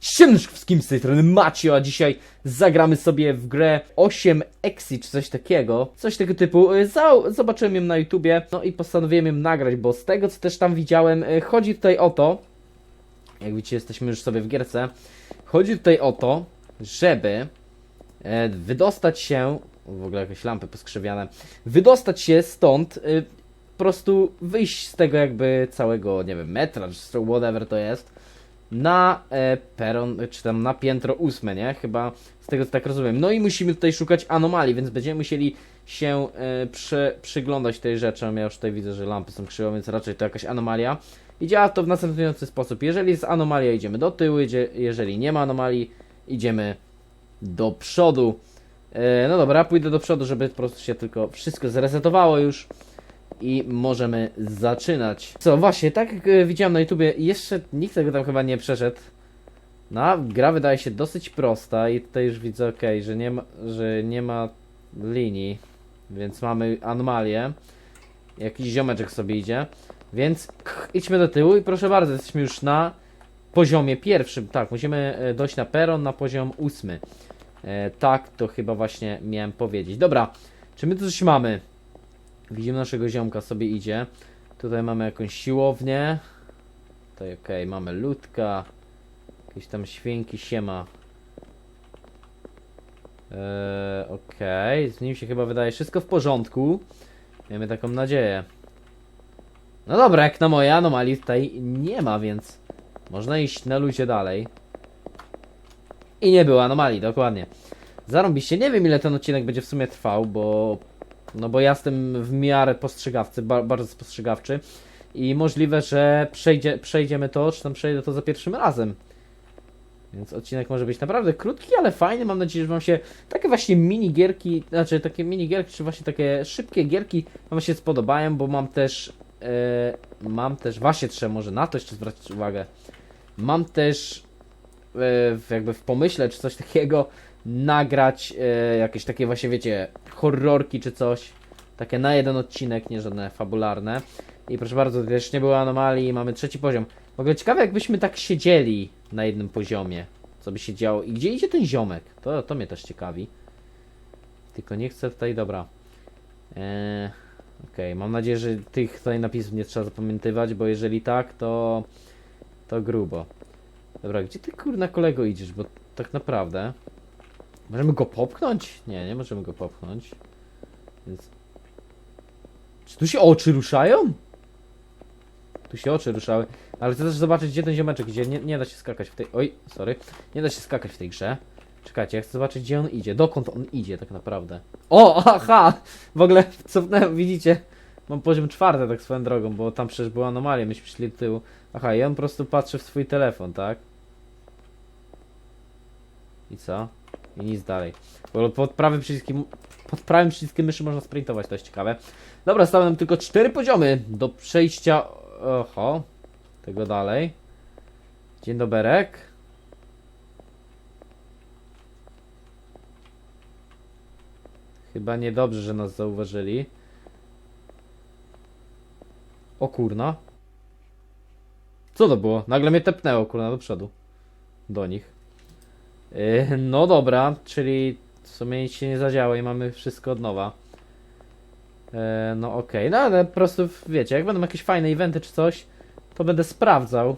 Siemczkowskim z tej strony Macio, a dzisiaj zagramy sobie w grę 8 Exit, czy coś takiego. Coś tego typu. Za, zobaczyłem ją na YouTubie, no i postanowiłem ją nagrać, bo z tego co też tam widziałem, y, chodzi tutaj o to, jak widzicie jesteśmy już sobie w gierce, chodzi tutaj o to, żeby e, wydostać się, w ogóle jakieś lampy poskrzywiane, wydostać się stąd, po prostu wyjść z tego jakby całego, nie wiem, metra, czy whatever to jest, na e, peron, czy tam na piętro ósme, nie? Chyba z tego co tak rozumiem. No i musimy tutaj szukać anomalii, więc będziemy musieli się e, przy, przyglądać tej rzeczom. Ja już tutaj widzę, że lampy są krzywe, więc raczej to jakaś anomalia. I działa to w następujący sposób. Jeżeli jest anomalia, idziemy do tyłu, jeżeli nie ma anomalii, idziemy do przodu. E, no dobra, pójdę do przodu, żeby po prostu się tylko wszystko zresetowało już i możemy zaczynać. Co, właśnie, tak jak e, widziałem na YouTubie, jeszcze nikt tego tam chyba nie przeszedł. No, gra wydaje się dosyć prosta i tutaj już widzę, ok, że nie ma, że nie ma linii, więc mamy anomalię. Jakiś ziomeczek sobie idzie, więc k- idźmy do tyłu i proszę bardzo, jesteśmy już na poziomie pierwszym. Tak, musimy e, dojść na peron na poziom ósmy. E, tak, to chyba właśnie miałem powiedzieć. Dobra, czy my tu coś mamy? Widzimy naszego ziomka sobie idzie. Tutaj mamy jakąś siłownię. Tutaj okej, mamy ludka. Jakieś tam świnki, siema. Eee, okej, z nim się chyba wydaje wszystko w porządku. Miejmy taką nadzieję. No dobra, jak na moje anomalii tutaj nie ma, więc można iść na luzie dalej. I nie było anomalii, dokładnie. Zarąbiście, nie wiem ile ten odcinek będzie w sumie trwał, bo no bo ja jestem w miarę postrzegawcy, ba bardzo spostrzegawczy i możliwe, że przejdzie, przejdziemy to, czy tam przejdę to za pierwszym razem. Więc odcinek może być naprawdę krótki, ale fajny. Mam nadzieję, że Wam się takie właśnie mini gierki, znaczy takie mini gierki, czy właśnie takie szybkie gierki Wam się spodobają, bo mam też, e, mam też, właśnie trzeba może na to jeszcze zwrócić uwagę. Mam też jakby w pomyśle, czy coś takiego, nagrać e, jakieś takie właśnie, wiecie, horrorki czy coś. Takie na jeden odcinek, nie żadne fabularne. I proszę bardzo, też nie było anomalii, mamy trzeci poziom. W ogóle ciekawe, jakbyśmy tak siedzieli na jednym poziomie. Co by się działo? I gdzie idzie ten ziomek? To, to mnie też ciekawi. Tylko nie chcę tutaj, dobra. Eee, Okej, mam nadzieję, że tych tutaj napisów nie trzeba zapamiętywać, bo jeżeli tak, to... To grubo. Dobra, gdzie ty kurna kolego idziesz? Bo tak naprawdę... Możemy go popchnąć? Nie, nie możemy go popchnąć. Więc... Czy tu się oczy ruszają? Tu się oczy ruszały. Ale chcę też zobaczyć, gdzie ten ziomeczek idzie. Nie, nie da się skakać w tej... Oj, sorry. Nie da się skakać w tej grze. Czekajcie, ja chcę zobaczyć, gdzie on idzie. Dokąd on idzie tak naprawdę. O, aha! W ogóle cofnąłem, widzicie? Mam poziom czwarty tak swoją drogą, bo tam przecież była anomalia, myśmy szli do tyłu. Aha, i on po prostu patrzy w swój telefon, tak? I co? I nic dalej. Bo pod prawym przyciskiem, pod prawym przyciskiem myszy można sprintować, to jest ciekawe. Dobra, zostały nam tylko cztery poziomy do przejścia. Oho, tego dalej. Dzień doberek. Chyba niedobrze, że nas zauważyli. O kurna. Co to było? Nagle mnie tepnęło kurna do przodu. Do nich. Yy, no dobra, czyli w sumie nic się nie zadziało i mamy wszystko od nowa. Yy, no okej, no ale po prostu wiecie, jak będą jakieś fajne eventy czy coś, to będę sprawdzał.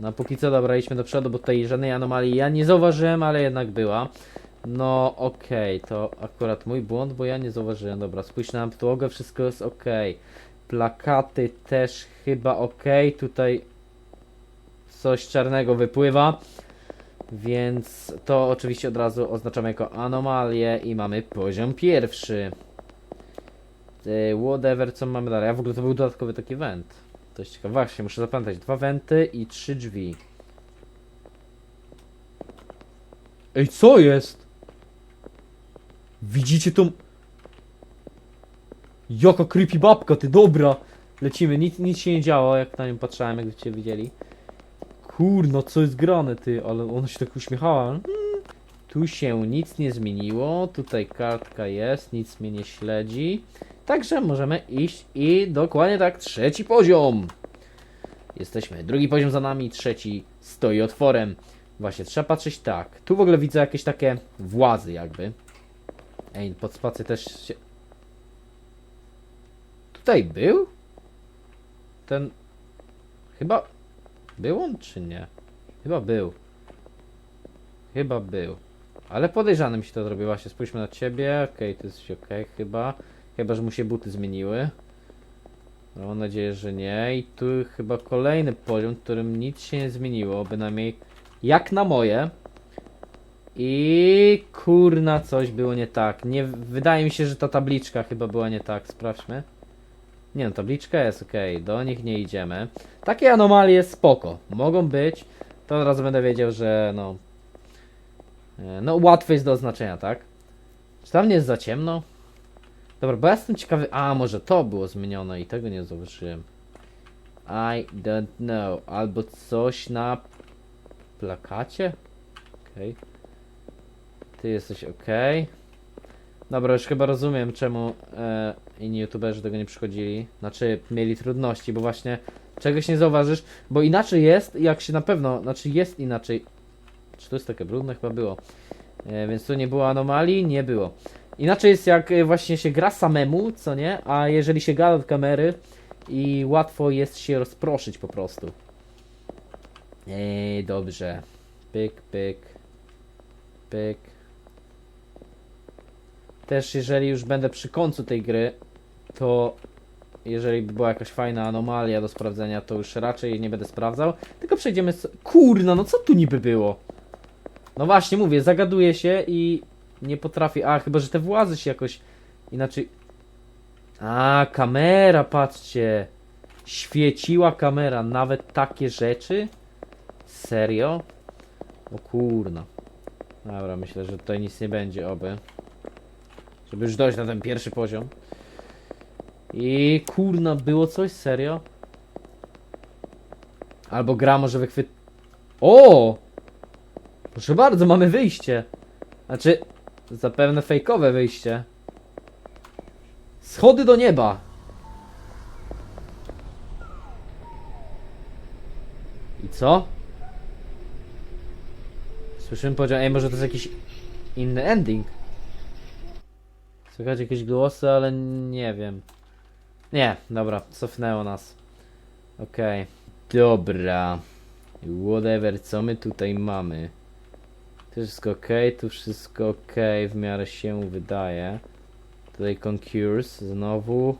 No póki co dobra, idźmy do przodu, bo tutaj żadnej anomalii ja nie zauważyłem, ale jednak była. No okej, to akurat mój błąd, bo ja nie zauważyłem. Dobra, spójrz na podłogę, wszystko jest okej. Plakaty też chyba okej. Tutaj coś czarnego wypływa. Więc to oczywiście od razu oznaczamy jako anomalię i mamy poziom pierwszy. Whatever, co mamy dalej. A w ogóle to był dodatkowy taki went. To jest ciekawe. Właśnie, muszę zapamiętać. Dwa wenty i trzy drzwi. Ej, co jest? Widzicie tą... Jaka creepy babka, ty dobra! Lecimy, nic, nic się nie działo, jak na nią patrzałem, jakbyście widzieli. Kurno, co jest grane, ty, ale ona się tak uśmiechała. Hmm. Tu się nic nie zmieniło, tutaj kartka jest, nic mnie nie śledzi. Także możemy iść i dokładnie tak, trzeci poziom. Jesteśmy. Drugi poziom za nami, trzeci stoi otworem. Właśnie, trzeba patrzeć tak. Tu w ogóle widzę jakieś takie włazy jakby. Ej, pod spację też się... Tutaj był? Ten... Chyba... Był on czy nie? Chyba był. Chyba był. Ale podejrzany mi się to zrobiło. Właśnie spójrzmy na ciebie. Okej, to jest okej chyba. Chyba, że mu się buty zmieniły. No, Mam nadzieję, że nie. I tu chyba kolejny poziom, w którym nic się nie zmieniło. Bynajmniej jak na moje. I kurna, coś było nie tak. Nie, wydaje mi się, że ta tabliczka chyba była nie tak. Sprawdźmy. Nie no, tabliczka jest ok, do nich nie idziemy. Takie anomalie spoko, mogą być. To od razu będę wiedział, że no. e, No, łatwe jest do oznaczenia, tak? Czy tam nie jest za ciemno? Dobra, bo ja jestem ciekawy. A, może to było zmienione i tego nie zauważyłem. I don't know. Albo coś na plakacie? Okej. Ty jesteś ok. Dobra, już chyba rozumiem, czemu e, inni youtuberzy tego nie przychodzili. Znaczy, mieli trudności, bo właśnie czegoś nie zauważysz, bo inaczej jest, jak się na pewno, znaczy jest inaczej. Czy to jest takie brudne? Chyba było. E, więc tu nie było anomalii? Nie było. Inaczej jest jak e, właśnie się gra samemu, co nie? A jeżeli się gada do kamery i łatwo jest się rozproszyć po prostu. Ej, dobrze. Pyk, pyk. Pyk. Też jeżeli już będę przy końcu tej gry, to jeżeli by była jakaś fajna anomalia do sprawdzenia, to już raczej nie będę sprawdzał. Tylko przejdziemy. z- Kurna, no co tu niby było? No właśnie, mówię, zagaduję się i nie potrafię. A, chyba że te włazy się jakoś inaczej. A, kamera, patrzcie. Świeciła kamera, nawet takie rzeczy? Serio? O kurna. Dobra, myślę, że tutaj nic nie będzie, oby. Żeby już dojść na ten pierwszy poziom. I kurna, było coś? Serio? Albo gra może wychwyt... O! Proszę bardzo, mamy wyjście. Znaczy, zapewne fejkowe wyjście. Schody do nieba. I co? Słyszymy powiedział, ej, może to jest jakiś inny ending? Słychać jakieś głosy, ale nie wiem. Nie, dobra, cofnęło nas. Okej. Dobra. Whatever, co my tutaj mamy? Tu wszystko ok, tu wszystko ok, w miarę się wydaje. Tutaj concurs znowu.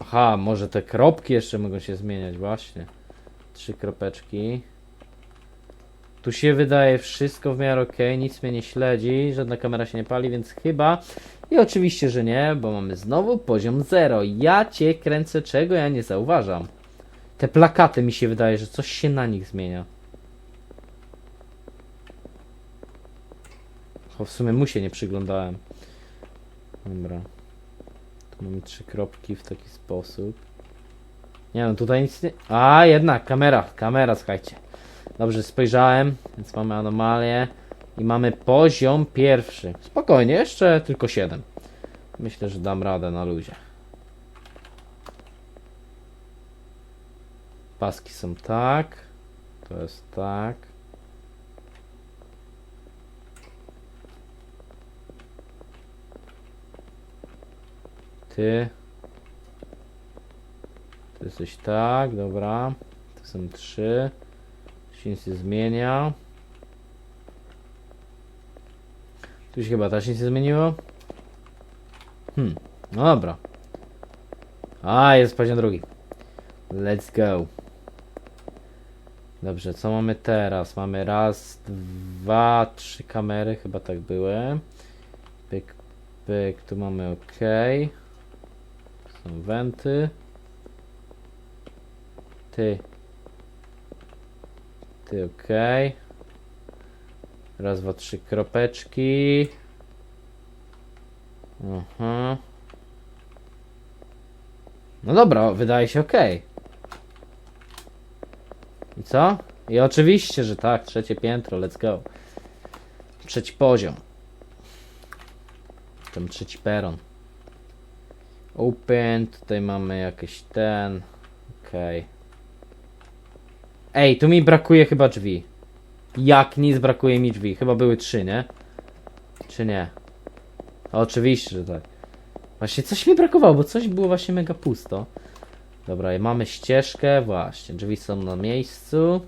Aha, może te kropki jeszcze mogą się zmieniać, właśnie. Trzy kropeczki. Tu się wydaje wszystko w miarę ok, nic mnie nie śledzi, żadna kamera się nie pali, więc chyba. I oczywiście, że nie, bo mamy znowu poziom 0. Ja cię kręcę, czego ja nie zauważam. Te plakaty mi się wydaje, że coś się na nich zmienia. O, w sumie mu się nie przyglądałem. Dobra. Tu mamy trzy kropki w taki sposób. Nie no, tutaj nic nie... A, jednak, kamera, kamera, słuchajcie. Dobrze, spojrzałem, więc mamy anomalię. I mamy poziom pierwszy. Spokojnie, jeszcze tylko 7. Myślę, że dam radę na luzie. Paski są tak. To jest tak. Ty. Ty jesteś tak, dobra. To są trzy. Się nic zmienia. Tu się chyba też nic nie zmieniło. Hmm, no dobra. A, jest poziom drugi. Let's go. Dobrze, co mamy teraz? Mamy raz, dwa, trzy kamery, chyba tak były. Pyk, pyk, tu mamy OK. Są wenty. Ty. Ty, OK. Raz, dwa, trzy kropeczki. Aha. No dobra, wydaje się ok. I co? I oczywiście, że tak, trzecie piętro, let's go. Trzeci poziom. Tam trzeci peron. Open, tutaj mamy jakiś ten. Okej. Ej, tu mi brakuje chyba drzwi. Jak nic brakuje mi drzwi. Chyba były trzy, nie? Czy nie? Oczywiście, że tak. Właśnie coś mi brakowało, bo coś było właśnie mega pusto. Dobra, mamy ścieżkę, właśnie. Drzwi są na miejscu.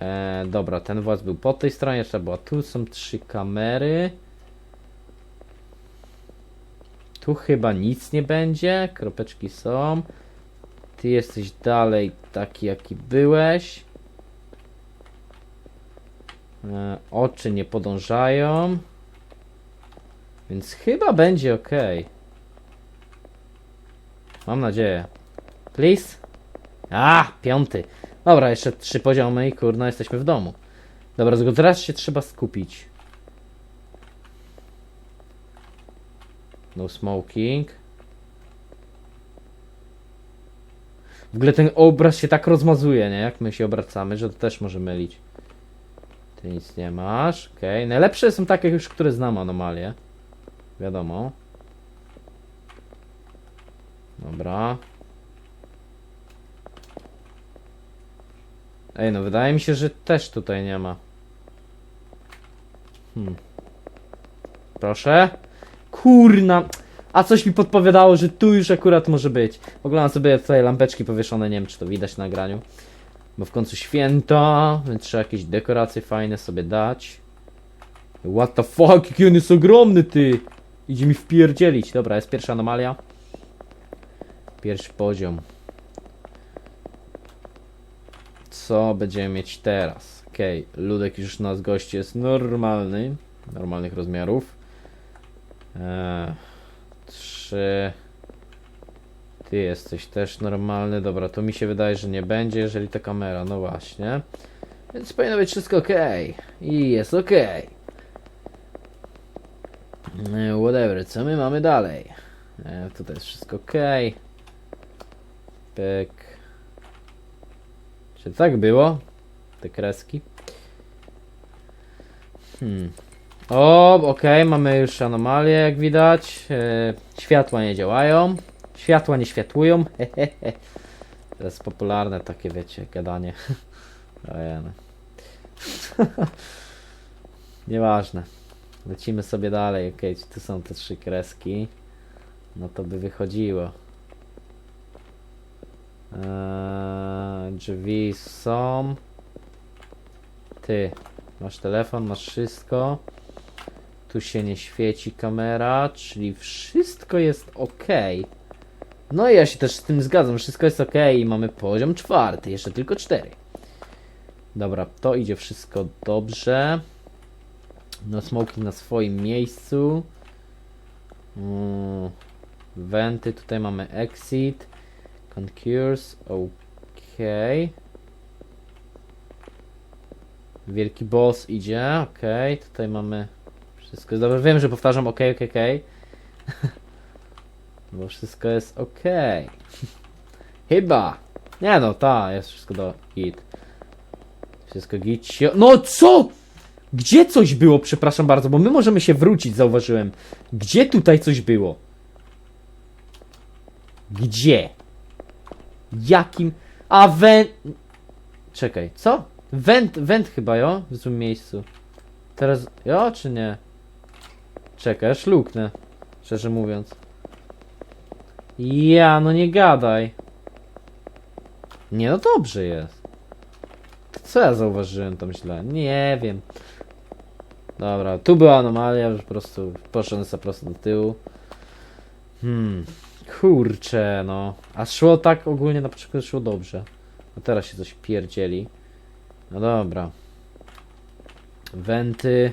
E, dobra, ten właz był po tej stronie, jeszcze była tu. Są trzy kamery. Tu chyba nic nie będzie. Kropeczki są. Ty jesteś dalej taki, jaki byłeś. E, oczy nie podążają. Więc chyba będzie ok. Mam nadzieję. Please? A, piąty. Dobra, jeszcze trzy poziomy i kurna, jesteśmy w domu. Dobra, tylko teraz się trzeba skupić. No smoking. W ogóle ten obraz się tak rozmazuje, nie? Jak my się obracamy, że to też może mylić. Ty nic nie masz, okej. Najlepsze są takie już, które znam anomalie. Wiadomo. Dobra. Ej, no wydaje mi się, że też tutaj nie ma. Hmm. Proszę. Kurna. A coś mi podpowiadało, że tu już akurat może być. Oglądam sobie tutaj lampeczki powieszone, nie wiem czy to widać na nagraniu. Bo w końcu święta, więc trzeba jakieś dekoracje fajne sobie dać. What the fuck, jaki on jest ogromny ty! Idzie mi wpierdzielić. Dobra, jest pierwsza anomalia. Pierwszy poziom. Co będziemy mieć teraz? Okej, ludek już nas gości jest normalny. Normalnych rozmiarów. Eee, trzy. Ty jesteś też normalny. Dobra, to mi się wydaje, że nie będzie, jeżeli ta kamera. No właśnie. Więc powinno być wszystko ok. I jest ok. E, Whatever, co my mamy dalej? E, tutaj jest wszystko ok. Pyk. Czy tak było? Te kreski. Hmm. O, okej, mamy już anomalię, jak widać. E, światła nie działają. Światła nie światłują. Hehehe. To jest popularne takie, wiecie, gadanie. Ojej. Nieważne. Lecimy sobie dalej. Okej, tu są te trzy kreski. No to by wychodziło. Eee, drzwi są. Ty, masz telefon, masz wszystko. Tu się nie świeci kamera, czyli wszystko jest ok. No i ja się też z tym zgadzam, wszystko jest ok i mamy poziom czwarty, jeszcze tylko cztery. Dobra, to idzie wszystko dobrze. No smoking na swoim miejscu. Mm, Wenty, tutaj mamy exit. Concurs, ok. Wielki boss idzie, ok. Tutaj mamy wszystko jest dobrze. Wiem, że powtarzam ok, ok, ok. Bo wszystko jest ok. Chyba. Nie no, ta, jest wszystko do git. Wszystko git. sio- No co? Gdzie coś było? Przepraszam bardzo, bo my możemy się wrócić, zauważyłem. Gdzie tutaj coś było? Gdzie? Jakim? A węd... Czekaj, co? Węd, węd chyba, jo? W złym miejscu. Teraz, jo, czy nie? Czekaj, luknę. Szczerze mówiąc. Ja, no nie gadaj. Nie, no dobrze jest. Co ja zauważyłem tam źle? Nie wiem. Dobra, tu była anomalia, już po prostu poszedłem sobie prosto do tyłu. Hmm, kurczę, no. A szło tak ogólnie na początku szło dobrze. A teraz się coś pierdzieli. No dobra. Wenty.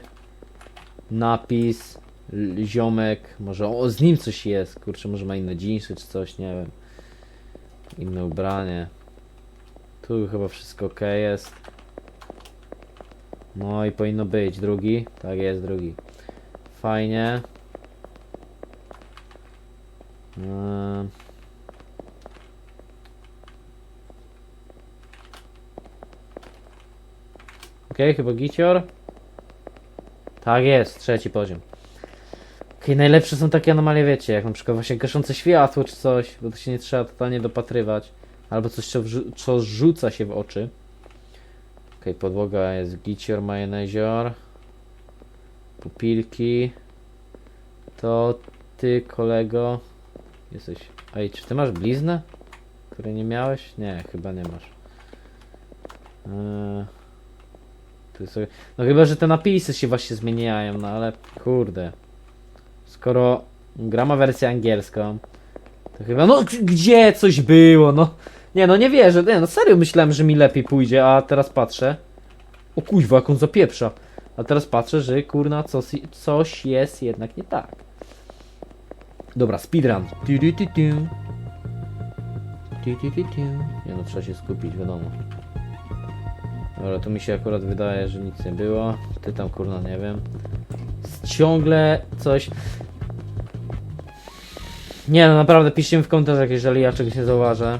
Napis. Ziomek. Może o, z nim coś jest. Kurczę, może ma inne dżinsy czy coś, nie wiem. Inne ubranie. Tu chyba wszystko ok jest. No i powinno być. Drugi? Tak jest, drugi. Fajnie. Eee. Okej, chyba gicior. Tak jest, trzeci poziom. Okej, najlepsze są takie anomalie, wiecie, jak na przykład właśnie gaszące światło czy coś, bo to się nie trzeba totalnie dopatrywać. Albo coś, co, co rzuca się w oczy. Okej, podłoga jest gicior, majonezior. Pupilki. To ty, kolego. Jesteś. Ej, czy ty masz bliznę? Której nie miałeś? Nie, chyba nie masz. Eee, sobie... No chyba, że te napisy się właśnie zmieniają, no ale kurde. Skoro gra ma wersję angielską, to chyba. No gdzie coś było? No. Nie, no nie wierzę. Nie, no serio myślałem, że mi lepiej pójdzie, a teraz patrzę. O kuźwa, jak on zapieprza. A teraz patrzę, że kurna coś, coś jest jednak nie tak. Dobra, speedrun. Nie no, trzeba się skupić, wiadomo. Dobra, tu mi się akurat wydaje, że nic nie było. Ty tam kurna nie wiem. Ciągle coś. Nie no, naprawdę piszcie mi w komentarzach, jeżeli ja czegoś nie zauważę.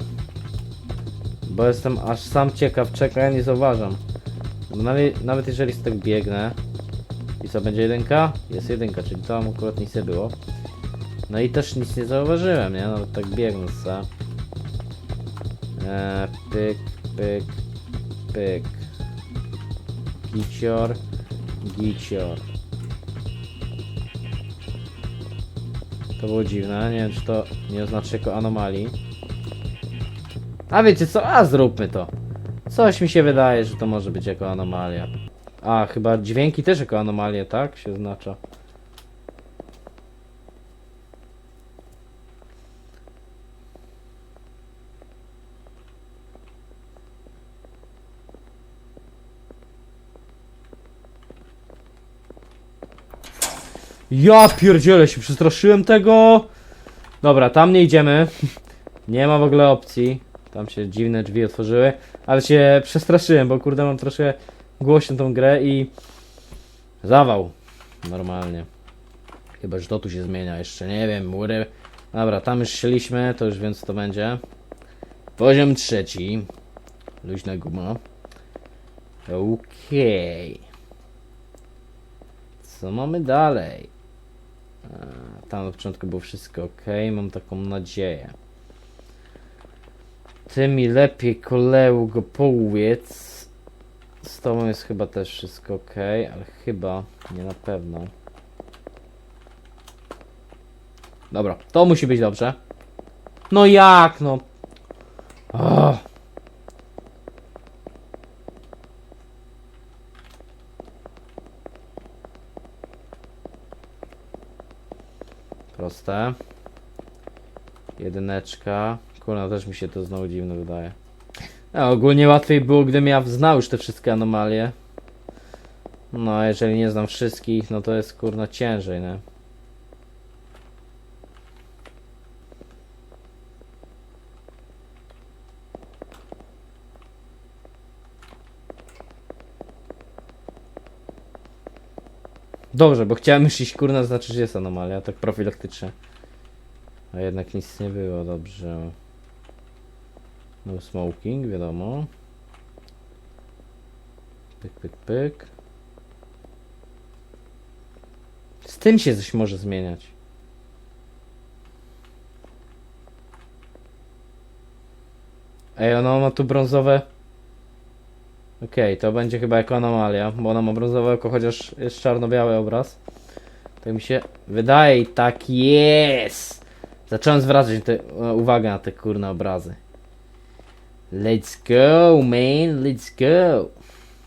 Bo jestem aż sam ciekaw, czego ja nie zauważam. Bo nawet, nawet jeżeli z tak biegnę. I co, będzie jedynka? Jest jedynka, czyli tam akurat nic nie było. No i też nic nie zauważyłem, nie? Nawet tak biegnąc, co? Eee, pyk, pyk, pyk. Gicior, gicior. To było dziwne, nie wiem czy to nie oznacza jako anomalii. A wiecie co? A zróbmy to. Coś mi się wydaje, że to może być jako anomalia. A, chyba dźwięki też jako anomalie, tak? Się oznacza. Ja pierdzielę się, przestraszyłem tego. Dobra, tam nie idziemy. Nie ma w ogóle opcji. Tam się dziwne drzwi otworzyły. Ale się przestraszyłem, bo kurde mam troszkę głośno tą grę i... Zawał. Normalnie. Chyba, że to tu się zmienia jeszcze, nie wiem, mury. Dobra, tam już szliśmy, to już więc to będzie. Poziom trzeci. Luźna guma. Okej. Co mamy dalej? A, Tam na początku było wszystko ok, mam taką nadzieję. Ty mi lepiej kolego powiedz. Z tobą jest chyba też wszystko ok, ale chyba nie na pewno. Dobra, to musi być dobrze. No jak no? Oh. Proste. Jedyneczka. Kurna, też mi się to znowu dziwne wydaje. A ogólnie łatwiej było, gdybym ja znał już te wszystkie anomalie. No, a jeżeli nie znam wszystkich, no to jest kurna ciężej, nie? Dobrze, bo chciałem iść kurna, znaczy, że jest anomalia, tak profilaktycznie. A jednak nic nie było, dobrze. No smoking, wiadomo. Pyk, pyk, pyk. Z tym się coś może zmieniać. Ej, ona ma tu brązowe. Okej, to będzie chyba jako anomalia, bo ona ma oko, chociaż jest czarno-biały obraz. Tak mi się wydaje i tak jest. Zacząłem zwracać te, e, uwagę na te kurne obrazy. Let's go, man, let's go.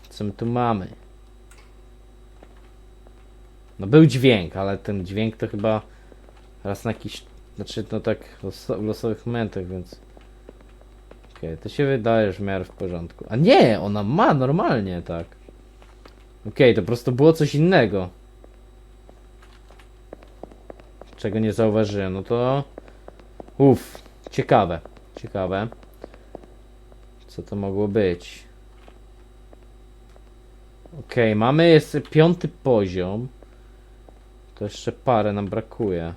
Co my tu mamy? No był dźwięk, ale ten dźwięk to chyba raz na jakiś, znaczy no tak w losowych momentach, więc... Okej, to się wydaje, że w miarę w porządku. A nie, ona ma normalnie, tak. Okej, to po prostu było coś innego. Czego nie zauważyłem, no to... Uff, ciekawe, ciekawe. Co to mogło być? Okej, mamy jest piąty poziom. To jeszcze parę nam brakuje.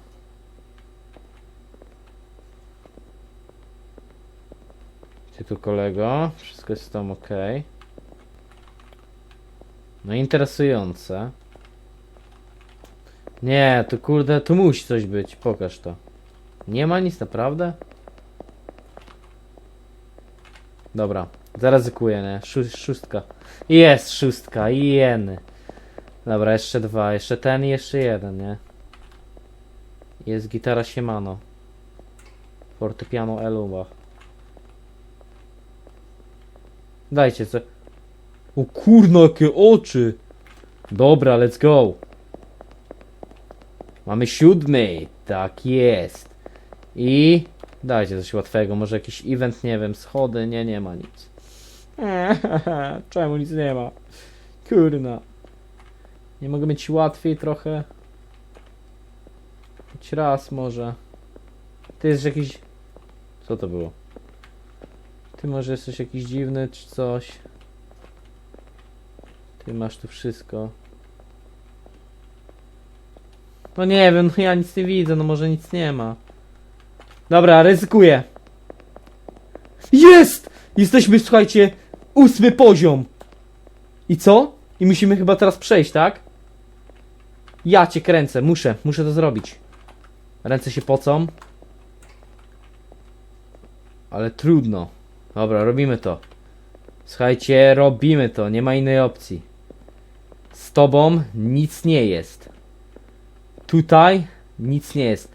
Ty tu kolego, wszystko jest tam ok. No interesujące. Nie, to kurde, tu musi coś być, pokaż to. Nie ma nic naprawdę? Dobra, zaryzykuję, nie? Szó szóstka. Jest szóstka, jeny. Dobra, jeszcze dwa, jeszcze ten i jeszcze jeden, nie? Jest gitara Siemano. Fortepiano Eluba. Dajcie co. O kurna, jakie oczy! Dobra, let's go. Mamy siódmy, tak jest. I dajcie coś łatwego, może jakiś event, nie wiem, schody, nie, nie ma nic. Czemu nic nie ma? Kurna. Nie mogę mieć łatwiej trochę? Choć raz może. Ty jest jakiś... Co to było? Ty może jesteś jakiś dziwny czy coś? Ty masz tu wszystko. No nie wiem, no ja nic nie widzę, no może nic nie ma. Dobra, ryzykuję. Jest! Jesteśmy, słuchajcie, ósmy poziom. I co? I musimy chyba teraz przejść, tak? Ja cię kręcę, muszę, muszę to zrobić. Ręce się pocą. Ale trudno. Dobra, robimy to. Słuchajcie, robimy to, nie ma innej opcji. Z tobą nic nie jest. Tutaj nic nie jest.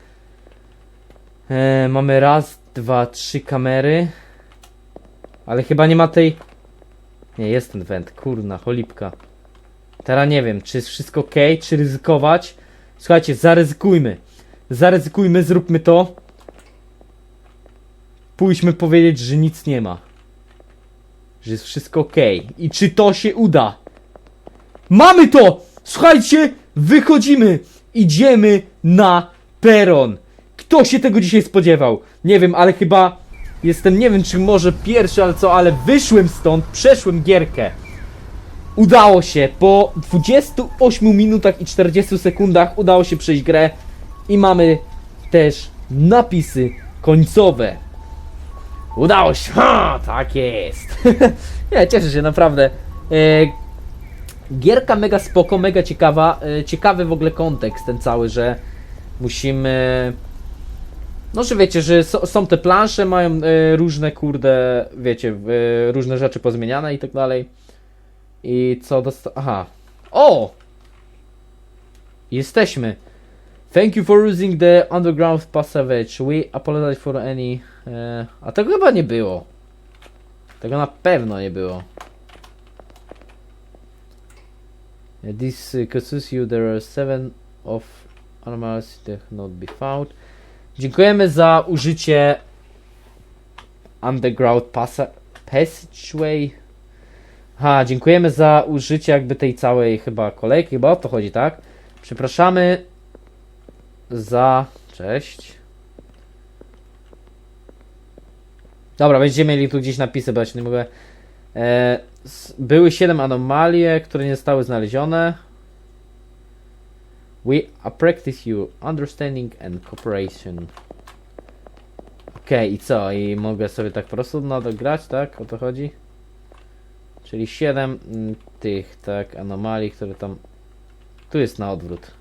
E, mamy raz, dwa, trzy kamery. Ale chyba nie ma tej... Nie, jest ten węd, kurna, cholipka. Teraz nie wiem, czy jest wszystko ok, czy ryzykować. Słuchajcie, zaryzykujmy. Zaryzykujmy, zróbmy to. Pójdźmy powiedzieć, że nic nie ma. Że jest wszystko ok. I czy to się uda? Mamy to! Słuchajcie, wychodzimy. Idziemy na peron. Kto się tego dzisiaj spodziewał? Nie wiem, ale chyba jestem, nie wiem czy może pierwszy, ale co, ale wyszłem stąd, przeszłem gierkę. Udało się, po 28 minutach i 40 sekundach udało się przejść grę i mamy też napisy końcowe. Udało się, ha, tak jest. ja cieszę się naprawdę. E, gierka mega spoko, mega ciekawa, e, ciekawy w ogóle kontekst ten cały, że musimy no, że wiecie, że są te plansze, mają e, różne, kurde, wiecie, różne rzeczy pozmieniane i tak dalej. I co dosta... Aha. O! Jesteśmy. Thank you for using the underground passage. We apologize for any... E, a tego chyba nie było. Tego na pewno nie było. This uh, causes you there are seven of anomalies that cannot be found. Dziękujemy za użycie Underground Passa Passageway. Ha, dziękujemy za użycie jakby tej całej chyba kolejki, chyba o to chodzi, tak? Przepraszamy za... Cześć. Dobra, będziemy mieli tu gdzieś napisy, bo ja się nie mogę... E, były 7 anomalie, które nie zostały znalezione. We practice you understanding and cooperation. Okej, i co? I mogę sobie tak po prostu grać, tak? O to chodzi? Czyli 7 mm, tych, tak, anomalii, które tam... Tu jest na odwrót.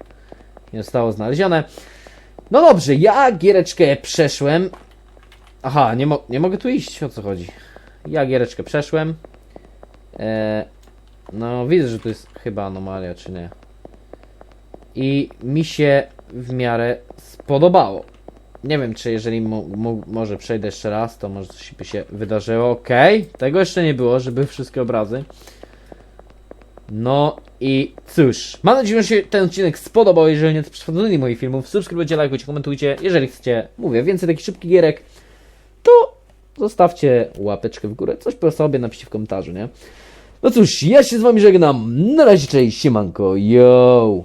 Nie zostało znalezione. No dobrze, ja giereczkę przeszłem. Aha, nie, mo nie mogę tu iść, o co chodzi? Ja giereczkę przeszłem. E, no, widzę, że tu jest chyba anomalia, czy nie. I mi się w miarę spodobało. Nie wiem, czy jeżeli mo mo może przejdę jeszcze raz, to może coś by się wydarzyło. Okej, tego jeszcze nie było, żeby wszystkie obrazy. No i cóż, mam nadzieję, że się ten odcinek spodobał. Jeżeli nie, to przechodzili moich filmów, subskrybujcie, lajkujcie, komentujcie. Jeżeli chcecie, mówię, więcej takich szybkich gierek, to zostawcie łapeczkę w górę. Coś po sobie napiszcie w komentarzu, nie? No cóż, ja się z wami żegnam. Na razie, cześć, siemanko, yo!